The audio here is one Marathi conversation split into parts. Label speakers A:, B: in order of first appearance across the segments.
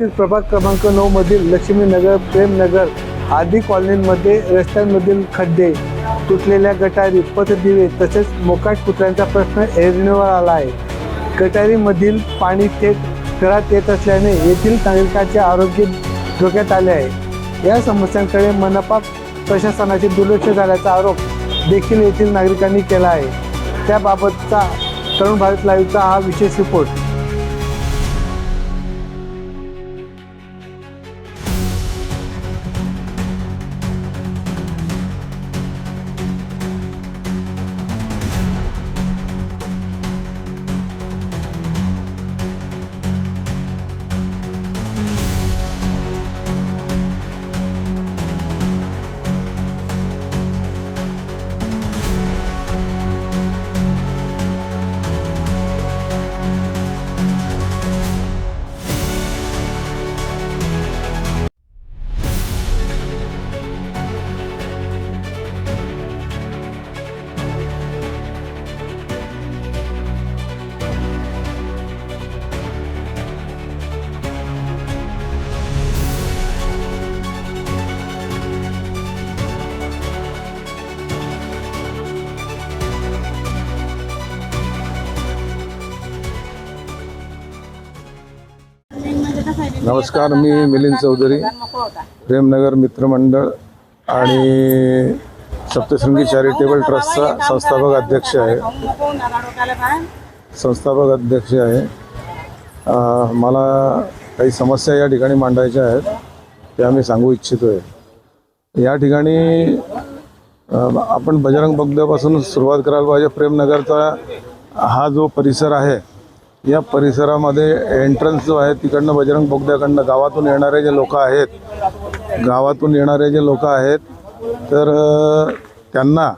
A: बाबतीत प्रभाग क्रमांक नऊ मधील लक्ष्मीनगर प्रेमनगर आदी कॉलनीमध्ये रस्त्यांमधील खड्डे तुटलेल्या गटारी पथदिवे तसेच मोकाट कुत्र्यांचा प्रश्न ऐरणीवर आला आहे. गटारीमधील पाणी थेट घरात येत असल्याने येथील नागरिकांचे आरोग्य धोक्यात आले आहे. या समस्यांकडे मनपा प्रशासनाचे दुर्लक्ष झाल्याचा आरोप देखील येथील नागरिकांनी केला आहे. त्याबाबतचा तरुण भारत लाईव्हचा हा विशेष रिपोर्ट.
B: नमस्कार मी मिलिंद चौधरी प्रेमनगर मित्रमंडळ आणि सप्तशृंगी चॅरिटेबल ट्रस्टचा संस्थापक अध्यक्ष आहे. संस्थापक अध्यक्ष आहे. मला काही समस्या या ठिकाणी मांडायच्या आहेत त्या मी सांगू इच्छितो आहे या ठिकाणी आपण बजरंग बोगद्यापासून सुरुवात करायला पाहिजे. प्रेमनगरचा हा जो परिसर आहे या परिसरामध्ये एंट्रन्स जो आहे तिकडनं बजरंग बोगद्याकडनं गावातून येणारे जे लोक आहेत गावातून येणारे जे लोक आहेत तर त्यांना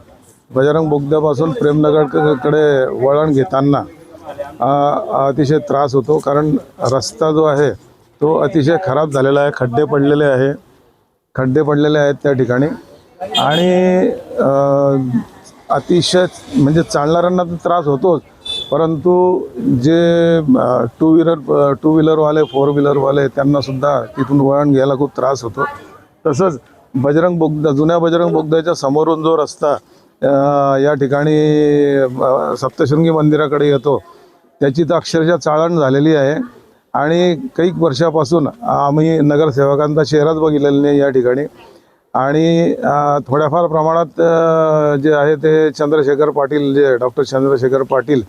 B: बजरंग बोगद्यापासून प्रेमनगरकडे वळण घेताना अतिशय त्रास होतो कारण रस्ता जो आहे तो अतिशय खराब झालेला आहे खड्डे पडलेले आहे खड्डे पडलेले आहेत त्या ठिकाणी. आणि अतिशय म्हणजे चालणाऱ्यांना तर त्रास होतोच परंतु जे टू व्हीलर टू व्हीलरवाले फोर व्हीलरवाले त्यांनासुद्धा तिथून वळण घ्यायला खूप त्रास होतो. तसंच बजरंग बोगदा जुन्या बजरंग बोगद्याच्या समोरून जो रस्ता या ठिकाणी सप्तशृंगी मंदिराकडे येतो त्याची तर अक्षरशः चाळण झालेली आहे. आणि काही वर्षापासून आम्ही नगरसेवकांचा चेहराच बघितलेला नाही या ठिकाणी. आणि थोड्याफार प्रमाणात जे आहे ते चंद्रशेखर पाटील जे डॉक्टर चंद्रशेखर पाटील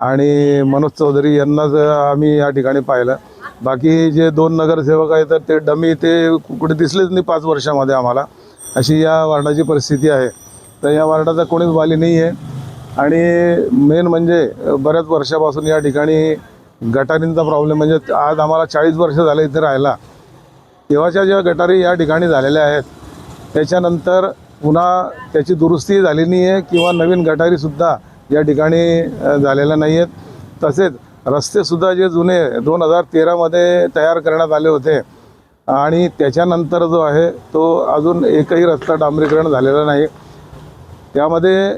B: आणि मनोज चौधरी यांनाच आम्ही या ठिकाणी पाहिलं बाकी जे दोन नगरसेवक आहेत तर ते डमी ते कुठे दिसलेच नाही पाच वर्षामध्ये आम्हाला. अशी या वार्डाची परिस्थिती आहे. तर या वार्डाचा कोणीच वाली नाही आहे. आणि मेन म्हणजे बऱ्याच वर्षापासून या ठिकाणी गटारींचा प्रॉब्लेम म्हणजे आज आम्हाला चाळीस वर्ष झाले इथे राहायला. तेव्हाच्या ज्या गटारी या ठिकाणी झालेल्या आहेत त्याच्यानंतर पुन्हा त्याची दुरुस्ती झाली नाही आहे किंवा नवीन गटारीसुद्धा या ठिकाणी झालेल्या नाही आहेत तसेच रस्तेसुद्धा जे जुने दोन हजार तेरामध्ये तयार करण्यात आले होते आणि त्याच्यानंतर जो आहे तो अजून एकही रस्ता डांबरीकरण झालेला नाही. त्यामध्ये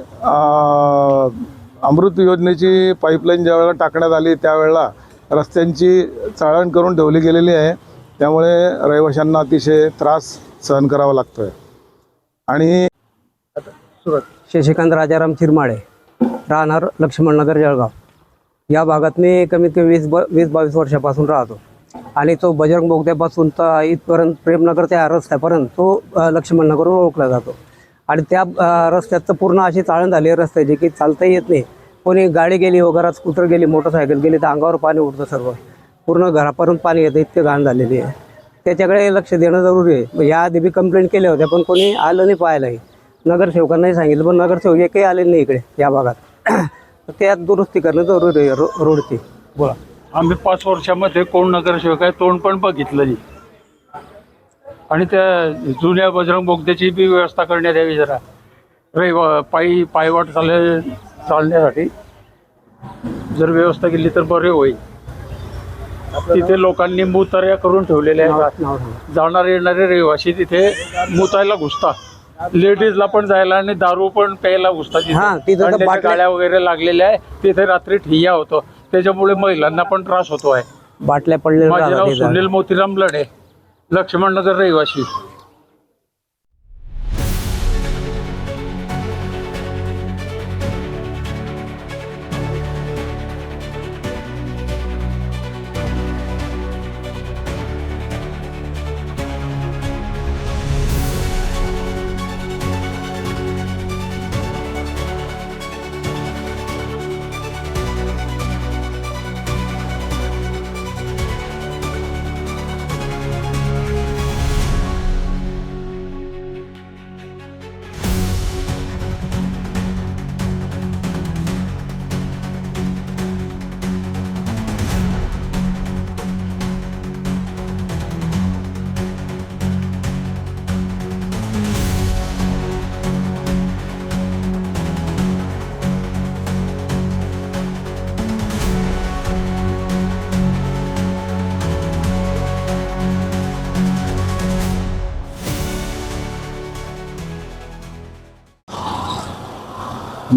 B: अमृत योजनेची पाईपलाईन ज्यावेळेला टाकण्यात आली त्यावेळेला रस्त्यांची चाळण करून ठेवली गेलेली आहे. त्यामुळे रहिवाशांना अतिशय त्रास सहन करावा लागतो आहे आणि
C: शशिकांत राजाराम चिरमाळे. राहणार लक्ष्मणनगर जळगाव. या भागात मी कमीत कमी वीस ब वीस बावीस वर्षापासून राहतो. आणि तो बजरंग बोगद्यापासून तर इथपर्यंत प्रेमनगर त्या रस्त्यापर्यंत तो अ, लक्ष्मणनगरवर ओळखला जातो. आणि त्या रस्त्यात तर पूर्ण अशी चाळण झाली आहे रस्त्याची की चालताही येत नाही. कोणी गाडी गेली वगैरे स्कूटर गेली मोटरसायकल गेली तर अंगावर पाणी उडतं सर्व. पूर्ण घरापर्यंत पाणी येतं इतके घाण झालेली आहे. त्याच्याकडे लक्ष देणं जरुरी आहे. मग या आधी बी कंप्लेंट केल्या होत्या पण कोणी आलं नाही पाहायलाही. नगरसेवकांनाही सांगितलं पण नगरसेवक एकही आले नाही इकडे या भागात. त्यात दुरुस्ती करणं जरुरी आहे रो रोडची. बोला.
D: आम्ही पाच वर्षामध्ये कोण नगरसेवक आहे तोंड पण बघितलं नाही. आणि त्या जुन्या बजरंग बोगद्याची बी व्यवस्था करण्यात यावी जरा. रहिवा पायी पायवाट चालले चालण्यासाठी जर व्यवस्था केली तर बरे होईल. तिथे लोकांनी मुतार्या करून ठेवलेल्या आहेत. जाणारे येणारे रहिवासी तिथे मुतायला घुसतात. लेडीजला पण जायला आणि दारू पण प्यायला
C: बाटल्या-
D: गाड्या वगैरे लागलेल्या आहे. तिथे रात्री ठिय्या होतो. त्याच्यामुळे महिलांना पण त्रास होतो आहे.
C: बाटल्या पडलेल्या.
D: सुनील मोतीराम लढे लक्ष्मण नगर रहिवासी.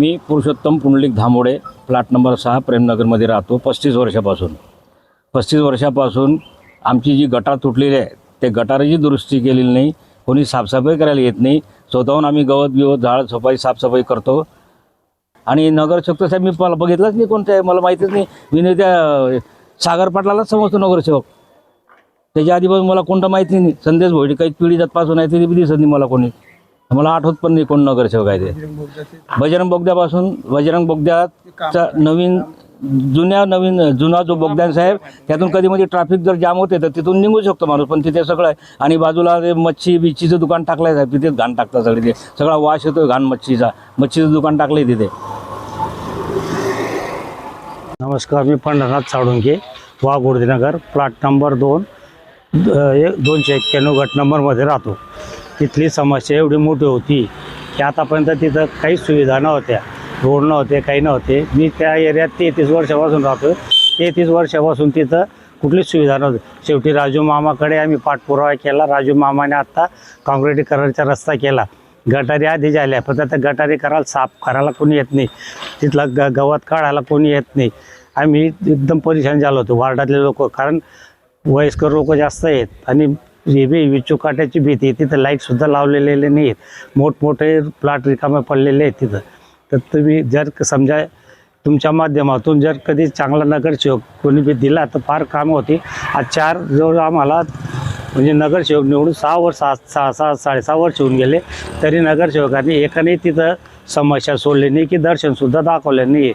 E: मी पुरुषोत्तम पुंडलिक धामोडे फ्लॅट नंबर सहा प्रेमनगरमध्ये राहतो. पस्तीस वर्षापासून. पस्तीस वर्षापासून आमची जी गटार तुटलेली आहे ते गटाराची दुरुस्ती केलेली नाही कोणी साफसफाई करायला येत नाही. स्वतःहून आम्ही गवत बिवत झाड सफाई साफसफाई करतो. आणि नगरसेवक साहेब मी मला बघितलंच नाही कोणत्या मला माहितीच नाही. मी नाही त्या सागर पाटलालाच समजतो नगरसेवक. त्याच्या आधीपासून मला कोणतं माहिती नाही. संदेश भोईटे काही पिढी जातपासून आहे तरी बी दिसत नाही मला कोणी. मला आठवत पण नाही कोण नगरसेवक आहे ते. बजरंग बोगद्यापासून बजरंग बोगद्याचा नवीन जुन्या नवीन जुना जो बोगद्यान साहेब त्यातून कधी मध्ये ट्रॅफिक जर जाम होते तर तिथून निघू शकतो माणूस. पण तिथे सगळं आहे. आणि बाजूला ते मच्छी बिच्छीचं दुकान टाकलं आहे साहेब. तिथेच घाण टाकतात सगळे ते. सगळा वाश येतो घाण मच्छीचा. मच्छीचं दुकान टाकलं आहे तिथे.
F: नमस्कार मी पंढरनाथ साळुंके वाघोर्दीनगर प्लॉट नंबर दोन एक दोनशे एक्क्याण्णव गट नंबरमध्ये राहतो. तिथली समस्या एवढी मोठी होती की आतापर्यंत तिथं काहीच सुविधा नव्हत्या. रोड नव्हते काही नव्हते. मी त्या एरियात तेहतीस वर्षापासून राहतो तेहतीस वर्षापासून तिथं कुठलीच सुविधा नव्हती. शेवटी राजू मामाकडे आम्ही पाठपुरावा केला. राजू मामाने आत्ता काँक्रिटीकरणचा रस्ता केला. गटारी आधी झाल्या पण आता गटारी करायला साफ करायला कोणी येत नाही. तिथला ग गवत काढायला कोणी येत नाही. आम्ही एकदम परेशान झालो होतो. वार्डातले लोक कारण वयस्कर लोक जास्त आहेत. आणि हे बी विचूकाट्याची भीती आहे तिथं लाईटसुद्धा लावलेले नाही आहेत मोठमोठे प्लॉट रिकामे पडलेले आहेत तिथं. तर तुम्ही जर समजा तुमच्या माध्यमातून जर कधी चांगला नगरसेवक कोणी बी दिला तर फार काम होते. आज चार जवळ आम्हाला म्हणजे नगरसेवक निवडून सहा वर्ष सहा सहा सहा साडेसहा वर्ष होऊन गेले तरी नगरसेवकांनी एकाने तिथं समस्या सोडली नाही की दर्शनसुद्धा दाखवलं नाही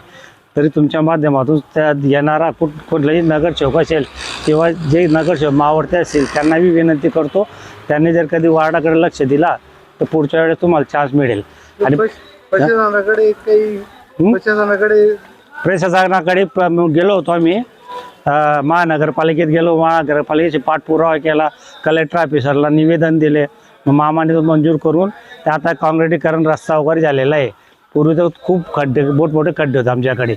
F: तरी तुमच्या माध्यमातून त्या येणारा कुठ कुठलाही नगरसेवक असेल किंवा जे नगरसेवक मावडते असतील त्यांना मी विनंती करतो. त्यांनी जर कधी वार्डाकडे लक्ष दिला तर पुढच्या वेळेस तुम्हाला चान्स मिळेल. आणि
A: प्रशासनाकडे काही? प्रशासनाकडे
F: प्रशासनाकडे गेलो होतो आम्ही. महानगरपालिकेत गेलो. महानगरपालिकेचे पाठपुरावा केला. कलेक्टर ऑफिसरला निवेदन दिले. मामाने तो मंजूर करून ते आता काँक्रिटीकरण रस्ता वगैरे झालेला आहे. पूर्वी तर खूप खड्डे मोठमोठे खड्डे होते आमच्याकडे.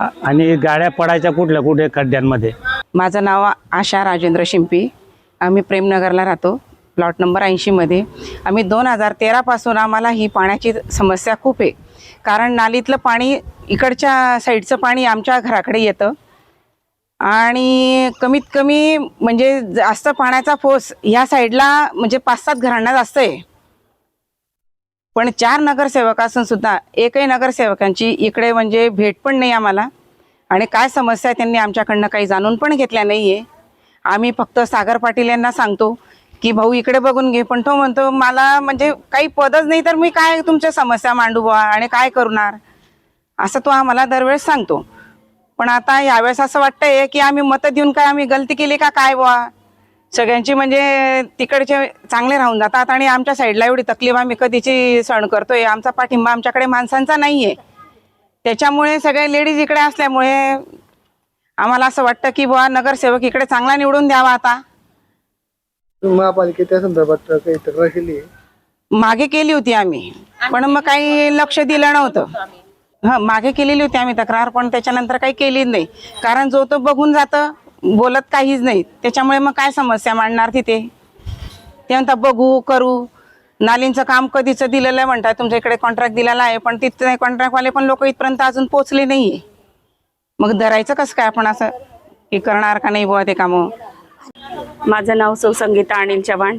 F: आणि गाड्या पडायच्या कुठल्या कुठे खड्ड्यांमध्ये?
G: माझं नाव आशा राजेंद्र शिंपी. आम्ही प्रेमनगरला राहतो प्लॉट नंबर ऐंशीमध्ये आम्ही दोन हजार तेरापासून आम्हाला ही पाण्याची समस्या खूप आहे. कारण नालीतलं पाणी इकडच्या साईडचं पाणी आमच्या घराकडे येतं. आणि कमीत कमी म्हणजे जास्त पाण्याचा फोस ह्या साईडला म्हणजे पाच सात घरांना जास्त आहे. पण चार नगरसेवक असून सुद्धा एकही नगरसेवकांची इकडे म्हणजे भेट पण नाही आम्हाला. आणि काय समस्या आहे त्यांनी आमच्याकडनं काही जाणून पण घेतल्या नाही आहे आम्ही फक्त सागर पाटील यांना सांगतो की भाऊ इकडे बघून घे. पण तो म्हणतो मला म्हणजे काही पदच नाही तर मी काय तुमच्या समस्या मांडू बुवा आणि काय करणार? असं तो आम्हाला दरवेळेस सांगतो. पण आता यावेळेस असं वाटतंय की आम्ही मतं देऊन काय आम्ही गलती केली का काय बुवा? सगळ्यांची म्हणजे तिकडचे चांगले राहून जातात आणि आमच्या साईडला एवढी तकलीफ आम्ही कधीची सहन करतोय. आमचा पाठिंबा आमच्याकडे माणसांचा नाही आहे त्याच्यामुळे सगळे लेडीज इकडे असल्यामुळे आम्हाला असं वाटतं की बुवा नगरसेवक इकडे चांगला निवडून द्यावा आता.
A: महापालिकेत त्या संदर्भात काही तक्रार केली
G: मागे केली होती आम्ही. पण मग काही लक्ष दिलं नव्हतं. हां मागे केलेली होती आम्ही तक्रार पण त्याच्यानंतर काही केलीच नाही. कारण जो तो बघून जातं बोलत काहीच नाही. त्याच्यामुळे मग काय समस्या मांडणार तिथे? ते म्हणतात बघू करू. नालींचं काम कधीचं दिलेलं आहे म्हणतात तुमच्या इकडे कॉन्ट्रॅक्ट दिलेला आहे. पण तिथे कॉन्ट्रॅक्टवाले पण लोक इथपर्यंत अजून पोचले नाही आहे मग धरायचं कसं काय आपण असं? की करणार का नाही बुवा ते कामं?
H: माझं नाव सुसंगीता अनिल चव्हाण.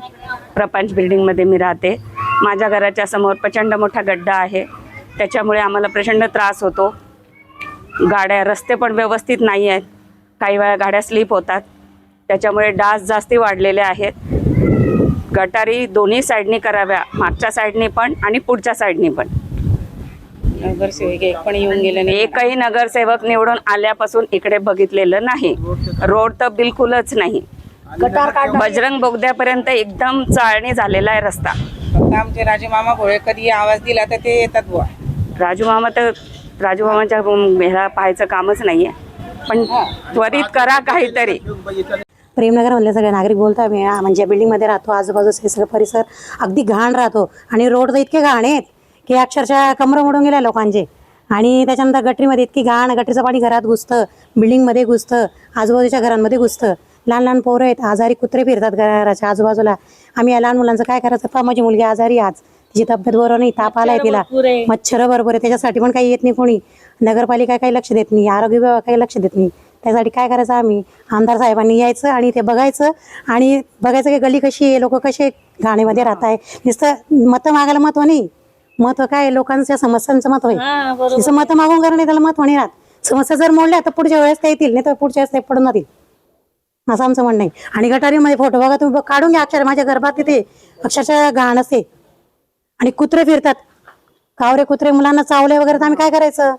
H: प्रपंच बिल्डिंगमध्ये मी राहते. माझ्या घराच्या समोर प्रचंड मोठा गड्डा आहे. त्याच्यामुळे आम्हाला प्रचंड त्रास होतो. गाड्या रस्ते पण व्यवस्थित नाही आहेत काही वेळा गाड्या स्लिप होतात. त्याच्यामुळे डास जास्ती वाढलेले आहेत. गटारी दोन्ही साईडनी कराव्या मागच्या साईडनी पण आणि पुढच्या साईडनी पण.
G: नगरसेवक एक पण येऊन गेले नाही.
H: एकही नगरसेवक निवडून आल्यापासून इकडे बघितलेलं नाही. रोड तर बिलकुलच नाही. बजरंग बोगद्यापर्यंत एकदम चाळणी झालेला आहे रस्ता.
G: आमचे राजू मामा भोळे कधी आवाज दिला तर ते येतात बुवा.
H: राजू मामा तर राजू मामाच्या ह्याला पाहायचं कामच नाही आहे पण त्वरित करा काहीतरी.
I: प्रेमनगरमधले सगळे नागरिक बोलतो आम्ही हा, म्हणजे बिल्डिंगमध्ये राहतो आजूबाजूचा हे सगळं परिसर अगदी घाण राहतो. आणि रोड तर इतके घाण आहेत की अक्षरशः कमरं मोडून गेल्या लोकांचे. आणि त्याच्यानंतर गटरीमध्ये इतकी घाण गटरीचं पाणी घरात घुसतं बिल्डिंगमध्ये घुसतं आजूबाजूच्या घरांमध्ये घुसतं. लहान लहान पोरं आहेत आजारी कुत्रे फिरतात घराच्या आजूबाजूला. आम्ही या लहान मुलांचं काय करायचं? पहा माझी मुलगी आजारी आज. तिची तब्येत बरोबर नाही ताप आलाय तिला. मच्छर बरोबर आहे त्याच्यासाठी पण काही येत नाही कोणी. नगरपालिका काही लक्ष देत नाही आरोग्य विभाग काही लक्ष देत नाही. त्यासाठी काय करायचं आम्ही? आमदार साहेबांनी यायचं आणि ते बघायचं आणि बघायचं की गली कशी आहे लोक कसे घाणीमध्ये राहत आहे. नुसतं मतं मागायला महत्त्व नाही. महत्त्व काय? लोकांच्या समस्यांचं महत्त्व आहे. नुसतं मतं मागून करणं नाही त्याला महत्त्व नाही राहत. समस्या जर मोडल्या तर पुढच्या वेळेस ते येतील नाही तर पुढच्या वेळेस ते पडून जातील. असं आमचं म्हणणं आहे. आणि गटारीमध्ये फोटो बघा तुम्ही काढून घ्या अक्षर माझ्या गर्भात तिथे अक्षरशः घाण असते. आणि कुत्रे फिरतात. कावरे कुत्रे मुलांना चावले वगैरे तर आम्ही काय करायचं?